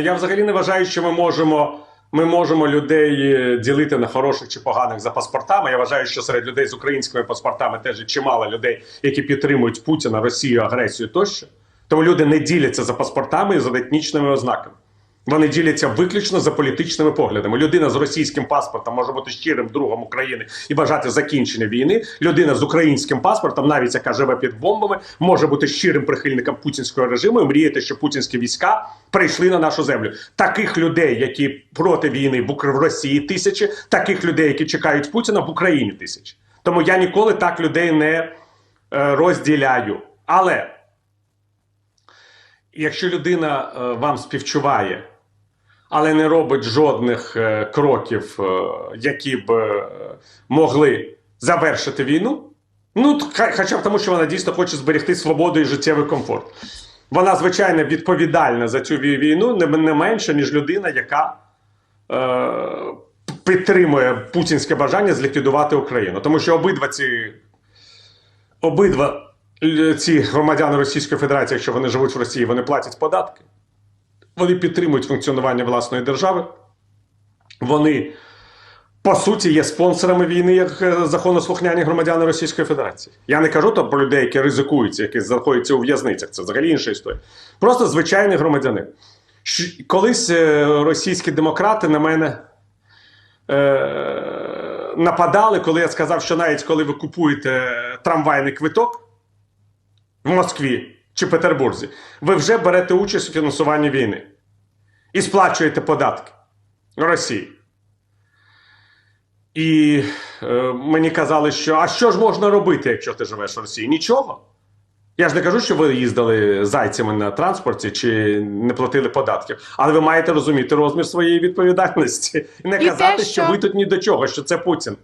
Я взагалі не вважаю, що ми можемо. Ми можемо людей е, ділити на хороших чи поганих за паспортами. Я вважаю, що серед людей з українськими паспортами теж чимало людей, які підтримують Путіна, Росію, агресію тощо. Тому люди не діляться за паспортами і за етнічними ознаками. Вони діляться виключно за політичними поглядами. Людина з російським паспортом може бути щирим другом України і бажати закінчення війни. Людина з українським паспортом, навіть яка живе під бомбами, може бути щирим прихильником путінського режиму і мріяти, що путінські війська прийшли на нашу землю. Таких людей, які проти війни в Росії тисячі, таких людей, які чекають Путіна в Україні тисячі. Тому я ніколи так людей не е, розділяю. Але якщо людина е, вам співчуває, але не робить жодних е, кроків, е, які б могли завершити війну, ну хоча б тому, що вона дійсно хоче зберегти свободу і життєвий комфорт. Вона, звичайно, відповідальна за цю війну не, менше, ніж людина, яка е, підтримує путінське бажання зліквідувати Україну. Тому що обидва ці обидва ці громадяни Російської Федерації, якщо вони живуть в Росії, вони платять податки. Вони підтримують функціонування власної держави. Вони, по суті, є спонсорами війни як е, законослухняні громадяни Російської Федерації. Я не кажу то про людей, які ризикуються, які знаходяться у в'язницях. Це взагалі інша історія. Просто звичайний громадянин. Колись е, російські демократи на мене е, нападали, коли я сказав, що навіть коли ви купуєте трамвайний квиток в Москві чи Петербурзі, ви вже берете участь у фінансуванні війни і сплачуєте податки Росії. І е, мені казали, що а що ж можна робити, якщо ти живеш в Росії? Нічого. Я ж не кажу, що ви їздили зайцями на транспорті чи не платили податків, але ви маєте розуміти розмір своєї відповідальності і не І те, казати, що що- ви тут ні до чого, що це Путін.